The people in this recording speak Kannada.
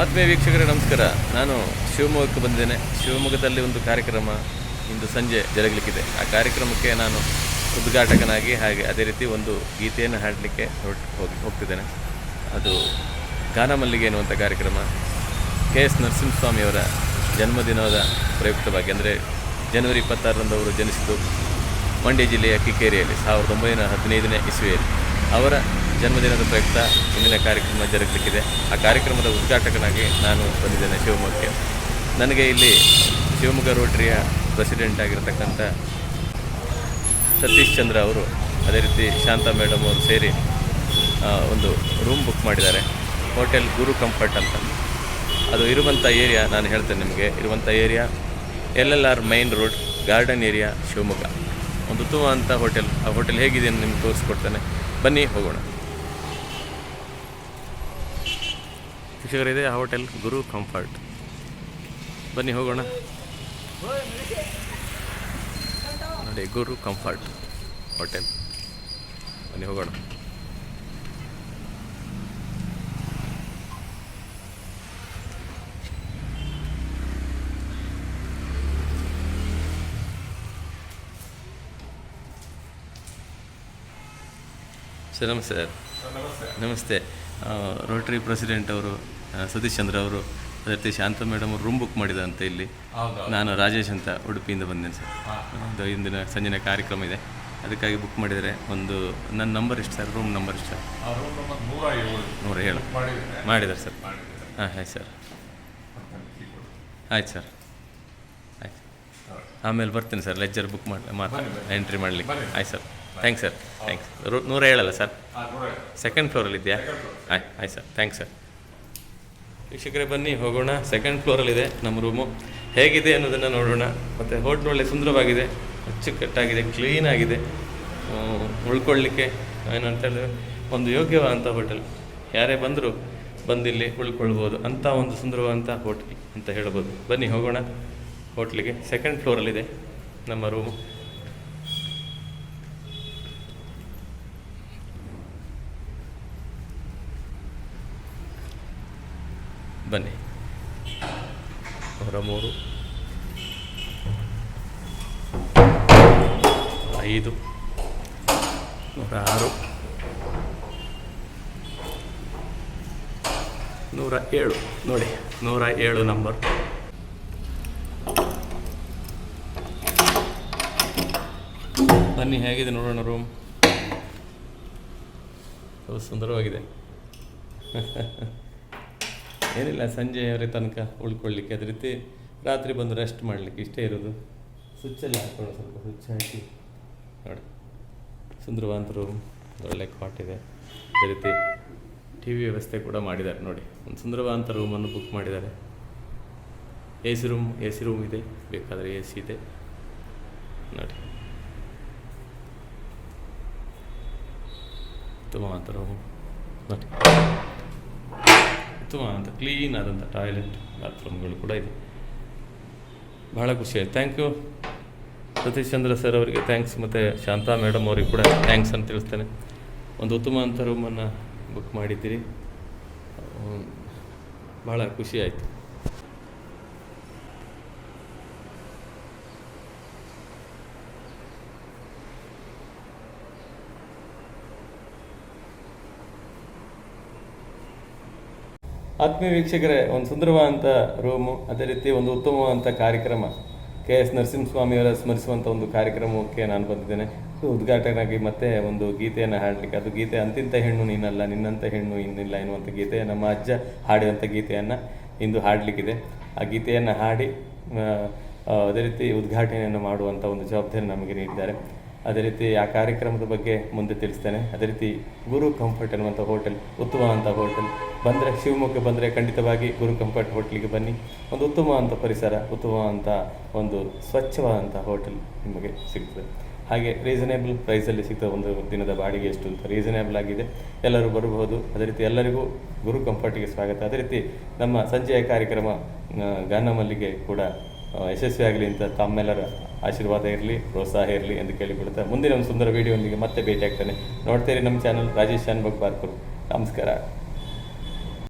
ಆತ್ಮೀಯ ವೀಕ್ಷಕರೇ, ನಮಸ್ಕಾರ. ನಾನು ಶಿವಮೊಗ್ಗಕ್ಕೆ ಬಂದಿದ್ದೇನೆ. ಶಿವಮೊಗ್ಗದಲ್ಲಿ ಒಂದು ಕಾರ್ಯಕ್ರಮ ಇಂದು ಸಂಜೆ ಜರುಗಲಿಕ್ಕಿದೆ. ಆ ಕಾರ್ಯಕ್ರಮಕ್ಕೆ ನಾನು ಉದ್ಘಾಟಕನಾಗಿ ಹಾಗೆ ಅದೇ ರೀತಿ ಒಂದು ಗೀತೆಯನ್ನು ಹಾಡಲಿಕ್ಕೆ ಹೋಗಿ ಹೋಗ್ತಿದ್ದೇನೆ. ಅದು ಗಾನಮಲ್ಲಿಗೆ ಎನ್ನುವಂಥ ಕಾರ್ಯಕ್ರಮ. ಕೆ ಎಸ್ ನರಸಿಂಹಸ್ವಾಮಿಯವರ ಜನ್ಮದಿನದ ಪ್ರಯುಕ್ತವಾಗಿ, ಅಂದರೆ ಜನವರಿ ಇಪ್ಪತ್ತಾರರಂದು ಅವರು ಜನಿಸಿದ್ದು ಮಂಡ್ಯ ಜಿಲ್ಲೆಯ ಕಿಕ್ಕೇರಿಯಲ್ಲಿ, ಸಾವಿರದ ಒಂಬೈನೂರ ಹದಿನೈದನೇ ಇಸ್ವಿಯಲ್ಲಿ. ಅವರ ಜನ್ಮದಿನದ ಪ್ರಯುಕ್ತ ಇಂದಿನ ಕಾರ್ಯಕ್ರಮ ಜರುಗಲಿಕ್ಕಿದೆ. ಆ ಕಾರ್ಯಕ್ರಮದ ಉದ್ಘಾಟಕನಾಗಿ ನಾನು ಬಂದಿದ್ದೇನೆ ಶಿವಮೊಗ್ಗಕ್ಕೆ ನನಗೆ ಇಲ್ಲಿ ಶಿವಮೊಗ್ಗ ರೋಟರಿಯ ಪ್ರೆಸಿಡೆಂಟ್ ಆಗಿರತಕ್ಕಂಥ ಸತೀಶ್ ಚಂದ್ರ ಅವರು, ಅದೇ ರೀತಿ ಶಾಂತಾ ಮೇಡಮ್ ಅವರು ಸೇರಿ ಒಂದು ರೂಮ್ ಬುಕ್ ಮಾಡಿದ್ದಾರೆ. ಹೋಟೆಲ್ ಗುರು ಕಂಫರ್ಟ್ ಅಂತ. ಅದು ಇರುವಂಥ ಏರಿಯಾ ನಾನು ಹೇಳ್ತೇನೆ ನಿಮಗೆ. ಇರುವಂಥ area L L R main road garden area Shivamogga. ಒಂದು ಉತ್ತಮವಂಥ ಹೋಟೆಲ್ ಆ ಹೋಟೆಲ್ ಹೇಗಿದೆ ಅಂತ ನಿಮ್ಗೆ ತೋರಿಸ್ಕೊಡ್ತೇನೆ. ಬನ್ನಿ ಹೋಗೋಣ. ಶಿಕ್ಷಕರಿದೆ ಆ ಹೋಟೆಲ್ ಗುರು ಕಂಫರ್ಟ್. ಬನ್ನಿ ಹೋಗೋಣ. ನೋಡಿ ಗುರು ಕಂಫರ್ಟ್ ಹೋಟೆಲ್. ಬನ್ನಿ ಹೋಗೋಣ. ಸರ್ ನಮಸ್ತೆ. ಸರ್ ನಮಸ್ತೆ. ರೋಟ್ರಿ ಪ್ರೆಸಿಡೆಂಟ್ ಅವರು ಸತೀಶ್ ಚಂದ್ರ ಅವರು ಅದೇ ರೀತಿ ಶಾಂತ ಮೇಡಮ್ ಅವರು ರೂಮ್ ಬುಕ್ ಮಾಡಿದಂತೆ ಇಲ್ಲಿ. ನಾನು ರಾಜೇಶ್ ಅಂತ ಉಡುಪಿಯಿಂದ ಬಂದೇನೆ ಸರ್. ಒಂದು ಇಂದಿನ ಸಂಜೆನ ಕಾರ್ಯಕ್ರಮ ಇದೆ. ಅದಕ್ಕಾಗಿ ಬುಕ್ ಮಾಡಿದರೆ ಒಂದು ನನ್ನ ನಂಬರ್ ಇಷ್ಟು ಸರ್? ರೂಮ್ ನಂಬರ್ ಇಷ್ಟು ಸರ್? ನೂರ ಏಳು. ಮಾಡಿದ್ದಾರೆ ಸರ್. ಹಾಂ ಹಾಂ ಆಯ್ತು ಸರ್. ಆಯ್ತು ಸರ್. ಆಯ್ತು. ಆಮೇಲೆ ಬರ್ತೀನಿ ಸರ್. ಲೆಜ್ಜರ್ ಬುಕ್ ಮಾಡಿ ಮಾತು ಎಂಟ್ರಿ ಮಾಡಲಿಕ್ಕೆ. ಆಯ್ತು ಸರ್. Thanks sir. ಥ್ಯಾಂಕ್ಸ್ ರೂ- ನೂರ ಏಳಲ್ಲ ಸರ್? ಸೆಕೆಂಡ್ ಫ್ಲೋರಲ್ಲಿ ಇದೆಯಾ ಆಯ್ತು ಆಯ್ತು ಸರ್. Thanks sir. ವೀಕ್ಷಕರೇ, ಬನ್ನಿ, ಹೋಗೋಣ. ಸೆಕೆಂಡ್ ಫ್ಲೋರಲ್ಲಿದೆ ನಮ್ಮ ರೂಮು. ಹೇಗಿದೆ ಅನ್ನೋದನ್ನು ನೋಡೋಣ. ಮತ್ತು ಹೋಟ್ಲು ಒಳ್ಳೆ ಸುಂದರವಾಗಿದೆ. ಅಚ್ಚುಕಟ್ಟಾಗಿದೆ ಕ್ಲೀನ್ ಆಗಿದೆ. ಏನಂತ ಹೇಳಿದ್ರೆ, ಒಂದು ಯೋಗ್ಯವಾದಂಥ ಹೋಟೆಲ್. ಯಾರೇ ಬಂದರೂ ಬಂದಿಲ್ಲಿ ಉಳ್ಕೊಳ್ಬೋದು. ಅಂಥ ಒಂದು ಸುಂದರವಾದಂಥ ಹೋಟ್ಲ್ ಅಂತ ಹೇಳ್ಬೋದು. ಬನ್ನಿ, ಹೋಗೋಣ. ಹೋಟ್ಲಿಗೆ ಸೆಕೆಂಡ್ ಫ್ಲೋರಲ್ಲಿದೆ ನಮ್ಮ ರೂಮು. ಬನ್ನಿ. ನೂರ ಮೂರು ಐದು. ನೂರ ಆರು ನೂರ ಏಳು. ನೋಡಿ, ನೂರ ಏಳು ನಂಬರ್ ಬನ್ನಿ, ಹೇಗಿದೆ ನೋಡೋಣ ರೂಮ್ ಸುಂದರವಾಗಿದೆ. ಏನಿಲ್ಲ ಸಂಜೆಯವರೆ ತನಕ ಉಳ್ಕೊಳ್ಳಿಕ್ಕೆ. ಅದೇ ರೀತಿ ರಾತ್ರಿ ಬಂದು ರೆಸ್ಟ್ ಮಾಡಲಿಕ್ಕೆ ಇಷ್ಟೇ ಇರೋದು ಸ್ವಿಚ್ಚಲ್ಲಿ ಹಾಕೊಳ್ಳೋ ಸ್ವಲ್ಪ ಸ್ವಿಚ್ ಹಾಕಿ. ನೋಡಿ ಸುಂದರವಾದ ರೂಮ್ ಒಳ್ಳೆ ಕಾಟ್ ಇದೆ. ಅದೇ ರೀತಿ ಟಿ ವಿ ವ್ಯವಸ್ಥೆ ಕೂಡ ಮಾಡಿದ್ದಾರೆ ನೋಡಿ. ಒಂದು ಸುಂದರವಾದಂಥ ರೂಮನ್ನು ಬುಕ್ ಮಾಡಿದ್ದಾರೆ. A C room A C room ಇದೆ. ಬೇಕಾದರೆ ಎ ಸಿ ಇದೆ. ನೋಡಿ. ಉತ್ತಮವಾದ ರೂಮು ನೋಡಿ. ಉತ್ತಮ ಅಂತ ಕ್ಲೀನ್ ಆದಂಥ ಟಾಯ್ಲೆಟ್ ಬಾತ್ರೂಮ್ಗಳು ಕೂಡ ಇದೆ. ಬಹಳ ಖುಷಿ ಆಯ್ತು. Thank you Satish Chandra sir ಅವರಿಗೆ ಥ್ಯಾಂಕ್ಸ್ ಮತ್ತು ಶಾಂತಾ ಮೇಡಮ್ ಅವರಿಗೆ ಕೂಡ ಥ್ಯಾಂಕ್ಸ್ ಅಂತ ತಿಳಿಸ್ತೇನೆ. ಒಂದು ಉತ್ತಮ ಅಂತ ರೂಮನ್ನು ಬುಕ್ ಮಾಡಿದ್ದೀರಿ. ಭಾಳ ಖುಷಿ ಆಯಿತು. ಆತ್ಮೀಯ ವೀಕ್ಷಕರೇ ಒಂದು ಸುಂದರವಾದಂಥ ರೂಮು ಅದೇ ರೀತಿ ಒಂದು ಉತ್ತಮವಾದಂಥ ಕಾರ್ಯಕ್ರಮ. ಕೆ ಎಸ್ ನರಸಿಂಹಸ್ವಾಮಿಯವರ ಸ್ಮರಿಸುವಂಥ ಒಂದು ಕಾರ್ಯಕ್ರಮಕ್ಕೆ ನಾನು ಬಂದಿದ್ದೇನೆ. ಉದ್ಘಾಟನೆಯಾಗಿ ಮತ್ತೆ ಒಂದು ಗೀತೆಯನ್ನು ಹಾಡಲಿಕ್ಕೆ. ಅದು ಗೀತೆ ಅಂತಿಂತ ಹೆಣ್ಣು ನೀನಲ್ಲ ನಿನ್ನಂಥ ಹೆಣ್ಣು ಇನ್ನಿಲ್ಲ ಎನ್ನುವಂಥ ಗೀತೆ ನಮ್ಮ ಅಜ್ಜ ಹಾಡಿದಂಥ ಗೀತೆಯನ್ನು ಇಂದು ಹಾಡಲಿಕ್ಕಿದೆ. ಆ ಗೀತೆಯನ್ನು ಹಾಡಿ ಅದೇ ರೀತಿ ಉದ್ಘಾಟನೆಯನ್ನು ಮಾಡುವಂಥ ಒಂದು ಜವಾಬ್ದಾರಿ ನಮಗೆ ನೀಡಿದ್ದಾರೆ. ಅದೇ ರೀತಿ ಆ ಕಾರ್ಯಕ್ರಮದ ಬಗ್ಗೆ ಮುಂದೆ ತಿಳಿಸ್ತೇನೆ. ಅದೇ ರೀತಿ ಗುರು ಕಂಫರ್ಟ್ ಅನ್ನುವಂಥ ಹೋಟೆಲ್, ಉತ್ತಮವಾದಂಥ ಹೋಟೆಲ್. ಬಂದರೆ, ಶಿವಮೊಗ್ಗ ಬಂದರೆ ಖಂಡಿತವಾಗಿ ಗುರು ಕಂಫರ್ಟ್ ಹೋಟ್ಲಿಗೆ ಬನ್ನಿ. ಒಂದು ಉತ್ತಮವಾದಂಥ ಪರಿಸರ, ಉತ್ತಮವಾದಂಥ ಒಂದು ಸ್ವಚ್ಛವಾದಂಥ ಹೋಟೆಲ್ ನಿಮಗೆ ಸಿಗ್ತದೆ. ಹಾಗೆ ರೀಸನೇಬಲ್ ಪ್ರೈಸಲ್ಲಿ ಸಿಗ್ತದೆ ಒಂದು ದಿನದ ಬಾಡಿಗೆ ಎಷ್ಟು ಅಂತ. ರೀಸನೇಬಲ್ ಆಗಿದೆ. ಎಲ್ಲರೂ ಬರಬಹುದು. ಅದೇ ರೀತಿ ಎಲ್ಲರಿಗೂ ಗುರು ಕಂಫರ್ಟಿಗೆ ಸ್ವಾಗತ. ಅದೇ ರೀತಿ ನಮ್ಮ ಸಂಜೆಯ ಕಾರ್ಯಕ್ರಮ ಗಾನಮಲ್ಲಿಗೆ ಕೂಡ ಯಶಸ್ವಿಯಾಗಲಿ ಅಂತ ತಮ್ಮೆಲ್ಲರ ಆಶೀರ್ವಾದ ಇರಲಿ, ಪ್ರೋತ್ಸಾಹ ಇರಲಿ ಎಂದು ಕೇಳಿಕೊಳ್ತಾ ಮುಂದಿನ ಒಂದು ಸುಂದರ ವಿಡಿಯೋನಿಗೆ ಮತ್ತೆ ಭೇಟಿ ಆಗ್ತಾನೆ ನೋಡ್ತೀರಿ ನಮ್ಮ ಚಾನಲ್ ರಾಜೇಶ್ ಶಾನ್ಭಗ್ ಬಾರ್ಕರು ನಮಸ್ಕಾರ.